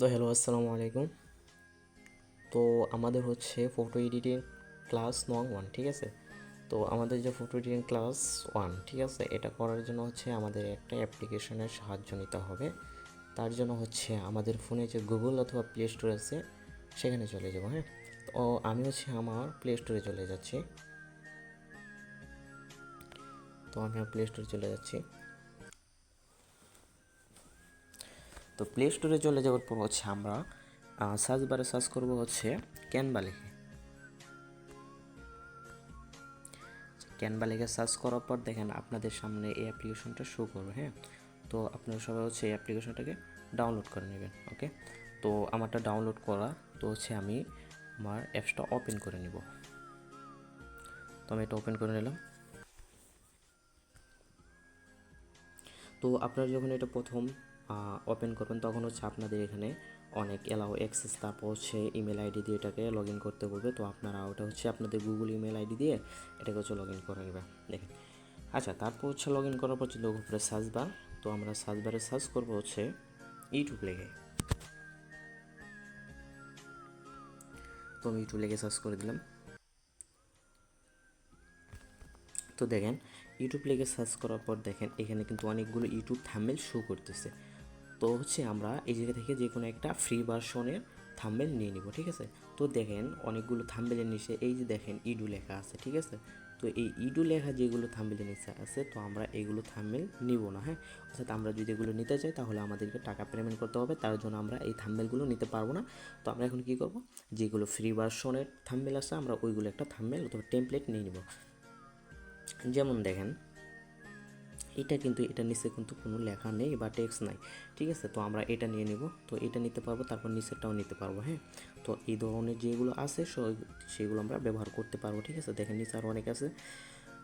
তো হ্যালো আসসালামু আলাইকুম। তো আমাদের হচ্ছে ফটো এডিটিং ক্লাস নং ওয়ান ঠিক আছে? তো আমাদের যে ফটো এডিটিং ক্লাস ওয়ান ঠিক আছে? এটা করার জন্য হচ্ছে আমাদের একটা অ্যাপ্লিকেশনের সাহায্য নিতে হবে। তার জন্য হচ্ছে আমাদের ফোনে যে গুগল অথবা প্লে স্টোর আছে, সেখানে চলে যাব হ্যাঁ? তো আমি হচ্ছে আমার প্লে স্টোরে চলে যাচ্ছি। তো আমি প্লে স্টোরে চলে যাচ্ছি। তো প্লে স্টোরে চলে যাওয়ার পর হচ্ছে আমরা সার্চ বারে সার্চ করব হচ্ছে ক্যানভা লিখে। ক্যানভা লিখে সার্চ করার পর দেখেন আপনাদের সামনে এই অ্যাপ্লিকেশনটা শো করবে হ্যাঁ? তো আপনারা সবাই হচ্ছে এই অ্যাপ্লিকেশনটাকে ডাউনলোড করে নেবেন ওকে তো আমারটা ডাউনলোড করা, তো হচ্ছে আমি আমার অ্যাপসটা ওপেন করে নিব। তো আমি এটা ওপেন করে নিলাম। তো আপনারা যখন এটা প্রথম ওপেন করবেন, তখন হচ্ছে আপনাদের এখানে অনেক এলাও অ্যাক্সেস তারপর হচ্ছে ইমেল আইডি দিয়ে এটাকে লগ ইন করতে বলবে। তো আপনারা ওটা হচ্ছে আপনাদের গুগল ইমেল আইডি দিয়ে এটাকে হচ্ছে লগ ইন করে নেবেন দেখেন। আচ্ছা তারপর হচ্ছে লগ ইন করার পর লোক উপরে সার্চ বার তো আমরা সার্চ বারে সার্চ করব হচ্ছে ইউটিউব লেগে তো আমি ইউটিউব লেগে সার্চ করে দিলাম। তো দেখেন ইউটিউব লেগে সার্চ করার পর দেখেন, এখানে কিন্তু অনেকগুলো ইউটিউব থাম্বেল শো করতেছে। তো হচ্ছে আমরা এই জায়গা থেকে যে কোনো একটা ফ্রি ভার্সনের থাম্বেল নিয়ে নিব, ঠিক আছে? তো দেখেন অনেকগুলো থাম্বেলের নিচে, এই যে দেখেন ইডু লেখা আছে, ঠিক আছে? তো এই ইডু লেখা যেগুলো থাম্বেলের নিচে আছে, তো আমরা এইগুলো থাম্বেল নিব না হ্যাঁ? অর্থাৎ আমরা যদি এগুলো নিতে চাই, তাহলে আমাদেরকে টাকা পেমেন্ট করতে হবে, তার জন্য আমরা এই থাম্বেলগুলো নিতে পারব না। তো আমরা এখন কী করব? যেগুলো ফ্রি ভার্সনের থাম্বেল আছে, আমরা ওইগুলো একটা থাম্বেল অথবা টেমপ্লেট নিয়ে নিব। যেমন দেখেন এটা কিন্তু, এটা নিচে কিন্তু কোনো লেখা নেই বা টেক্সট নাই, ঠিক আছে? তো আমরা এটা নিয়ে নিব, তো এটা নিতে পারব, তারপর নিচেরটাও নিতে পারব হ্যাঁ? তো এই ধরনের যেগুলো আছে সেগুলো আমরা ব্যবহার করতে পারব, ঠিক আছে? দেখেন নিচে আরও অনেক আছে,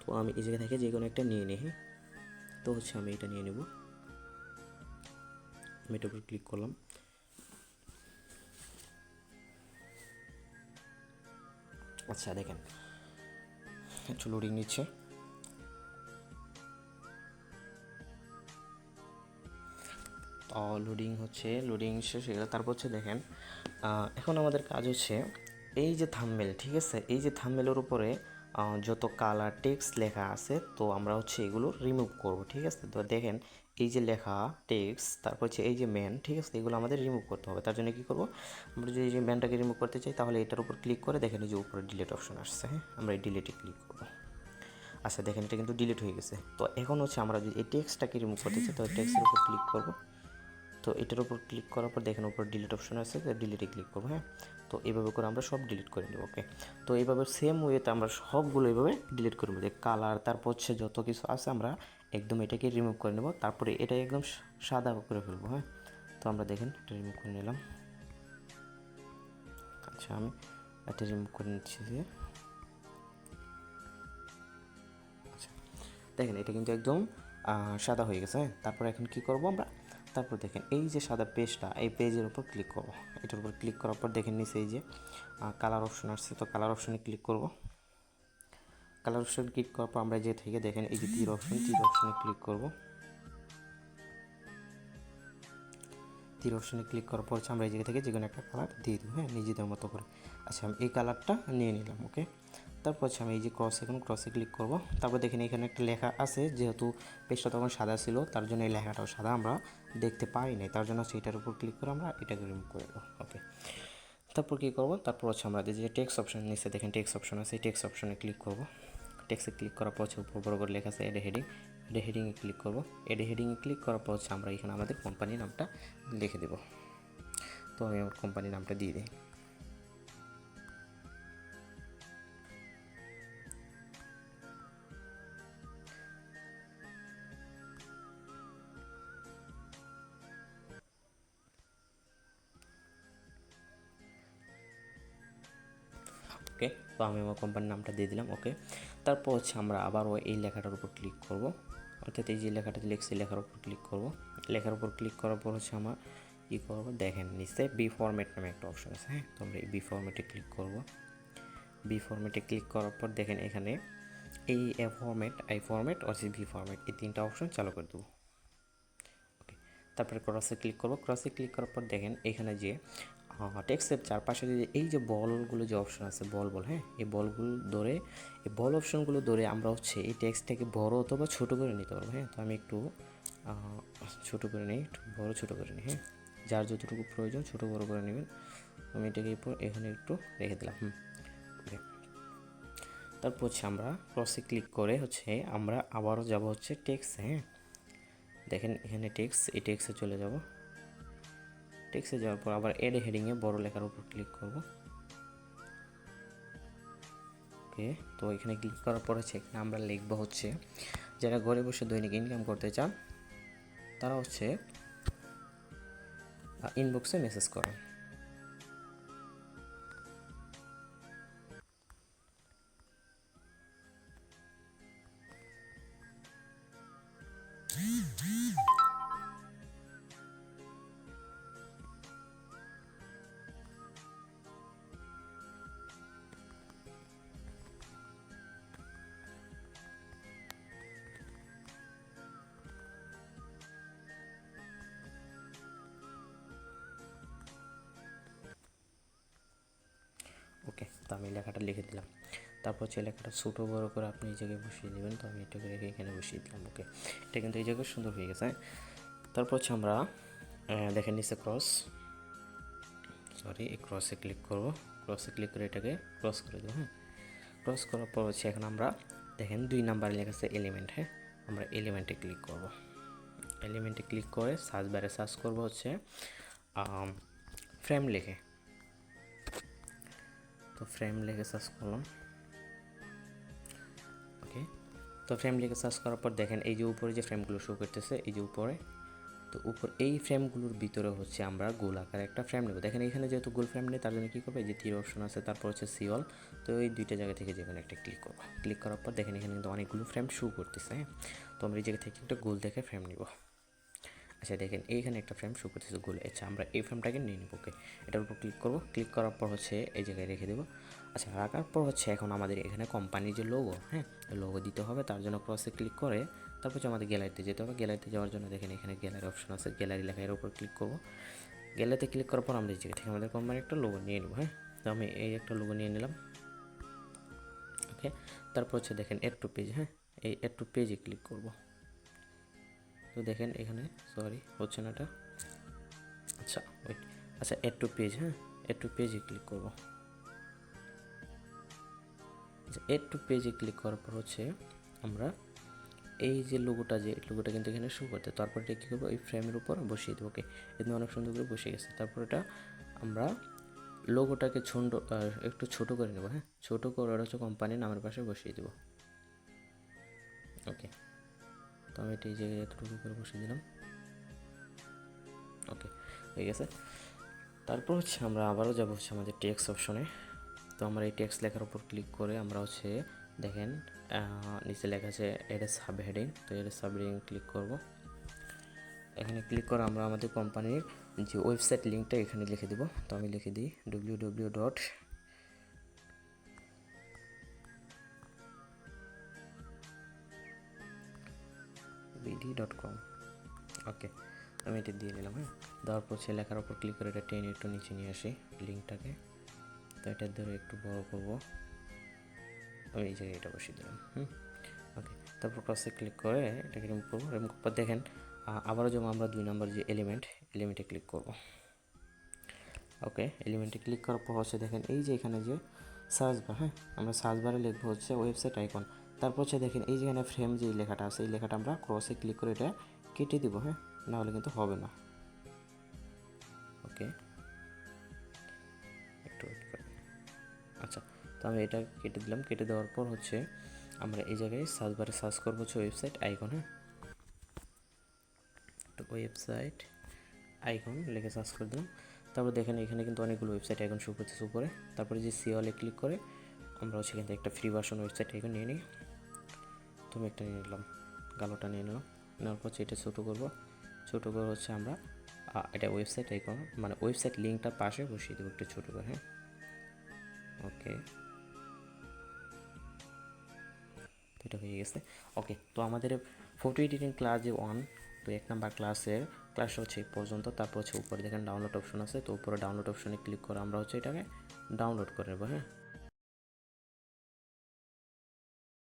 তো আমি এই জায়গা থেকে যে কোনো একটা নিয়ে নিই হ্যাঁ? তো হচ্ছে আমি এটা নিয়ে নেব। আমি উপর ক্লিক করলাম। আচ্ছা দেখেন, একটু লোডিং নিচ্ছে। লোডিং হচ্ছে লোডিং শেষ হয়ে গেল। তারপর হচ্ছে দেখেন এখন আমাদের কাজ হচ্ছে এই যে থাম্বেল ঠিক আছে? এই যে থাম্বেলের উপরে যত কালার টেক্সট লেখা আছে, তো আমরা হচ্ছে এগুলো রিমুভ করব, ঠিক আছে? তো দেখেন, এই যে লেখা টেক্সট তারপর হচ্ছে এই যে ম্যান ঠিক আছে? এগুলো আমাদের রিমুভ করতে হবে। তার জন্য কী করব? আমরা যদি যে ম্যানটাকে রিমুভ করতে চাই, তাহলে এটার উপর ক্লিক করে দেখেন, এই যে উপরে ডিলেট অপশন আসছে হ্যাঁ? আমরা এই ডিলেটে ক্লিক করব। আচ্ছা দেখেন, এটা কিন্তু ডিলিট হয়ে গেছে। তো এখন হচ্ছে আমরা যদি এই টেক্সটটাকে রিমুভ করতে চাই তো টেক্সটের উপর ক্লিক করব। তো এটার উপর ক্লিক করার পর দেখেন উপর ডিলিট অপশন আছে ডিলিটে ক্লিক করব হ্যাঁ? তো এইভাবে করে আমরা সব ডিলিট করে নেব ওকে তো এইভাবে সেম ওয়েতে আমরা সবগুলো এইভাবে ডিলিট করে নেব, যে কালার তারপর হচ্ছে যত কিছু আছে আমরা একদম এটাকে রিমুভ করে নেব, তারপরে এটা একদম সাদা করে ফেলব হ্যাঁ? তো আমরা দেখেন এটা রিমুভ করে নিলাম। আচ্ছা আমি এটা রিমুভ করে নিচ্ছি যে আচ্ছা দেখেন এটা কিন্তু একদম সাদা হয়ে গেছে হ্যাঁ? তারপর এখন কি করব আমরা? তারপর দেখেন, এই যে সাদা পেজটা এই পেজের উপর ক্লিক করব। এটার উপর ক্লিক করার পর দেখেন নিচে এই যে কালার অপশন আসছে, তো কালার অপশনে ক্লিক করব। কালার অপশন ক্লিক করার পর আমরা যে থেকে দেখেন, এই যে তীর অপশন তীর অপশনে ক্লিক করব। তীর অপশনে ক্লিক করার পর আমরা এই জায়গা থেকে যে কোনো একটা কালার দিয়ে দিব হ্যাঁ? নিজেদের মতো করে। আচ্ছা আমি এই কালারটা নিয়ে নিলাম ওকে তারপর আমি এই যে ক্রস এখন ক্রসে ক্লিক করব। তারপর দেখেন এখানে একটা লেখা আছে, যেহেতু পেজটা তখন সাদা ছিল, তার জন্য এই লেখাটাও সাদা আমরা দেখতে পাই নাই। তার জন্য এটার উপর ক্লিক করে আমরা এটাকে রিমুভ করে দেবো ওকে তারপর কী করব? তারপর হচ্ছে আমরা যে টেক্সট অপশন নিচে দেখেন টেক্সট অপশন আছে টেক্সট অপশনে ক্লিক করব। টেক্সে ক্লিক করার পর উপর বড় করে লেখা আছে এডে হেডিং এডে হেডিংয়ে ক্লিক করব। এডে হেডিংয়ে ক্লিক করার পর হচ্ছে আমরা এখানে আমাদের কোম্পানির নামটা লিখে দেবো। তো আমি আমার কোম্পানির নামটা দিয়ে দিই। ওকে তো আমি আমার কোম্পানির নামটা দিয়ে দিলাম। ওকে তারপর হচ্ছে আমরা আবারও এই লেখাটার উপর ক্লিক করব। অর্থাৎ এই যে লেখাটা লিখছি, লেখার উপর ক্লিক করব। লেখার উপর ক্লিক করার পর হচ্ছে আমার কী করব, দেখেন নিচে বি ফরম্যাট নামে একটা অপশন আছে হ্যাঁ? তো আমরা এই বি ফরম্যাটে ক্লিক করব। বি ফরম্যাটে ক্লিক করার পর দেখেন এখানে এই A format I format or B format এই তিনটা অপশন চালু করে দেবো। তারপরে ক্রসে ক্লিক করব। ক্রসে ক্লিক করার পর দেখেন এখানে যে টেক্সের চারপাশে যে এই যে বলগুলো যে অপশন আছে, বল বল হ্যাঁ এই বলগুলো ধরে, এই বল অপশনগুলো ধরে আমরা হচ্ছে এই টেক্সটটাকে বড় অথবা ছোট করে নিতে পারব হ্যাঁ তো আমি একটু ছোট করে নিই, একটু বড়, ছোট করে নিই হ্যাঁ যার যতটুকু প্রয়োজন ছোট, বড় করে নেবেন। আমি এটাকে এখানে একটু রেখে দিলাম, হুম তারপর হচ্ছে আমরা ক্রসে ক্লিক করে হচ্ছে আমরা আবারও যাব হচ্ছে টেক্স হ্যাঁ দেখেন এখানে টেক্স এই টেক্সে চলে যাব। টেক্সে যাওয়ার পর আবার এড হেডিংয়ে বড় লেখার উপর ক্লিক করব। ওকে, তো এখানে ক্লিক করার পর হচ্ছে এখানে আমরা লিখব হচ্ছে, যারা ঘরে বসে দৈনিক ইনকাম করতে চান, তারা হচ্ছে ইনবক্সে মেসেজ করেন আমি লেখাটা লিখে দিলাম। তারপর হচ্ছে লেখাটা ছোটো বড়ো করে আপনি এই জায়গায় বসিয়ে দেবেন, তো আমি এটাকে রেখে এখানে বসিয়ে দিলাম ওকে এটা কিন্তু এই জায়গায় সুন্দর হয়ে গেছে হ্যাঁ? তারপর হচ্ছে আমরা দেখেন নিচে ক্রস সরি এই ক্রসে ক্লিক করব। ক্রসে ক্লিক করে এটাকে ক্রস করে দেবো হ্যাঁ? ক্রস করার পর হচ্ছে এখন আমরা, দেখেন দুই নাম্বার লেখা আছে এলিমেন্ট হ্যাঁ? আমরা এলিমেন্টে ক্লিক করব। এলিমেন্টে ক্লিক করে সার্চ বারে সার্চ করব হচ্ছে ফ্রেম লিখে। তো ফ্রেম লিখে সার্চ করলাম। ওকে তো ফ্রেম লিখে সার্চ করার পর দেখেন এই যে উপরে যে ফ্রেমগুলো শো করতেছে, এই যে উপরে, তো উপর এই ফ্রেমগুলোর ভিতরে হচ্ছে আমরা গোল আকারে একটা ফ্রেম নেব। দেখেন এখানে যেহেতু গোল ফ্রেম নেই, তার জন্য কী করবে? যে তীর অপশন আছে, তারপর হচ্ছে সিওল তো এই দুইটা জায়গা থেকে যে কোনো একটা ক্লিক করব। ক্লিক করার পর দেখেন এখানে কিন্তু অনেকগুলো ফ্রেম শো করতেছে হ্যাঁ? তো আমরা এই জায়গা থেকে একটা গোল দেখে ফ্রেম নিব। আচ্ছা দেখেন, এইখানে একটা ফ্রেম শো করতেছে গোল আচ্ছা আমরা এই ফ্রেমটাকে নিয়ে নেব ওকে এটার উপর ক্লিক করব। ক্লিক করার পর হচ্ছে এই জায়গায় রেখে দেবো। আচ্ছা রাখার পর হচ্ছে এখন আমাদের এখানে কোম্পানির যে লোগো হ্যাঁ? লোগো দিতে হবে, তার জন্য ক্রসে ক্লিক করে তারপর হচ্ছে আমাদের গ্যালারিতে যেতে হবে। গ্যালারিতে যাওয়ার জন্য দেখেন, এখানে গ্যালারি অপশন আছে গ্যালারি লেখা এর উপর ক্লিক করব। গ্যালারিতে ক্লিক করার পর আমরা এই জায়গা থেকে আমাদের কোম্পানির একটা লোগো নিয়ে নেব হ্যাঁ? তো আমি এই একটা লোগো নিয়ে নিলাম ওকে তারপর হচ্ছে দেখেন এড টু পেজ হ্যাঁ? এই এড টু পেজে ক্লিক করব। তো দেখেন এখানে সরি হচ্ছে না এটা। আচ্ছা ওয়েট আচ্ছা এড টু পেজ হ্যাঁ? এড টু পেজে ক্লিক করব। আচ্ছা এড টু পেজে ক্লিক করার পর হচ্ছে আমরা এই যে লোগোটা যে লোগোটা কিন্তু এখানে শো করতে, তারপর এটা কী করব? এই ফ্রেমের উপর বসিয়ে দেবো ওকে এখানে অনেক সুন্দর করে বসে গেছে। তারপর এটা আমরা লোগোটাকে ছোট একটু ছোট করে নেব হ্যাঁ? ছোটো করে ওটা হচ্ছে কোম্পানির নামের পাশে বসিয়ে দেবো। ওকে তো আমি এটা জায়গায় এতটুকু করে বসিয়ে দিলাম। ওকে হয়ে গেছে। তারপর হচ্ছে আমরা আবারও যাব হচ্ছে আমাদের টেক্সট অপশনে তো আমরা এই টেক্সট লেখার উপর ক্লিক করে আমরা হচ্ছে দেখেন নিচে লেখা আছে এটা সাব হেডিং তো এটা সাব হেডিং ক্লিক করব। এখানে ক্লিক করে আমরা আমাদের কোম্পানির যে ওয়েবসাইট লিঙ্কটা এখানে লিখে দিব। তো আমি লিখে দিই W W dot BD dot com okay আমি এটা দিয়ে নিলাম হ্যাঁ? দেওয়ার পর সে লেখার উপর ক্লিক করে এটা টেনে একটু নিচে নিয়ে আসি লিঙ্কটাকে তো এটা ধরে একটু বড় করব। আমি এই জায়গায় এটা বসিয়ে দিলাম, হুম? ওকে তারপর ক্রসে ক্লিক করে এটাকে রিমুভ করব। রিমুভ পর দেখেন আবারও যেমন আমরা দুই নম্বর যে এলিমেন্ট এলিমেন্টে ক্লিক করব। ওকে এলিমেন্টে ক্লিক করার পর হচ্ছে দেখেন, এই যে এখানে যে সার্চ বার হ্যাঁ? আমরা সার্চ বারে লিখব হচ্ছে ওয়েবসাইট আইকন তারপর হচ্ছে দেখেন, এই যেখানে ফ্রেম যে লেখাটা আছে, এই লেখাটা আমরা ক্রসে ক্লিক করে এটা কেটে দিব হ্যাঁ? নাহলে কিন্তু হবে না। ওকে একটু। আচ্ছা তো আমি এটা কেটে দিলাম। কেটে দেওয়ার পর হচ্ছে আমরা এই জায়গায় সার্চ বারে সার্চ করব হচ্ছে ওয়েবসাইট আইকন হ্যাঁ? তো ওয়েবসাইট আইকন লিখে সার্চ করে দিলাম। তারপর দেখেন এখানে কিন্তু অনেকগুলো ওয়েবসাইট আইকন শো করতেছে উপরে। তারপরে যে সিওয়ালে ক্লিক করে আমরা এখান থেকে একটা ফ্রি ভার্সন ওয়েবসাইট আইকন নিয়ে নিই তুমি একটা নিয়ে নিলাম, গালোটা নিয়ে নিলাম নেওয়ার পর এটা ছোটো করব। ছোটো করে হচ্ছে আমরা এটা ওয়েবসাইট আইকন মানে ওয়েবসাইট লিঙ্কটার পাশে বসিয়ে দেবো একটু ছোটো করে হ্যাঁ? ওকে এটা হয়ে গেছে। ওকে তো আমাদের ফটো এডিটিং ক্লাস যে ওয়ান তো এক নাম্বার ক্লাসের ক্লাস হচ্ছে এই পর্যন্ত। তারপর হচ্ছে উপরে দেখেন ডাউনলোড অপশন আছে, তো উপরে ডাউনলোড অপশনে ক্লিক করে আমরা হচ্ছে এটাকে ডাউনলোড করে নেব হ্যাঁ?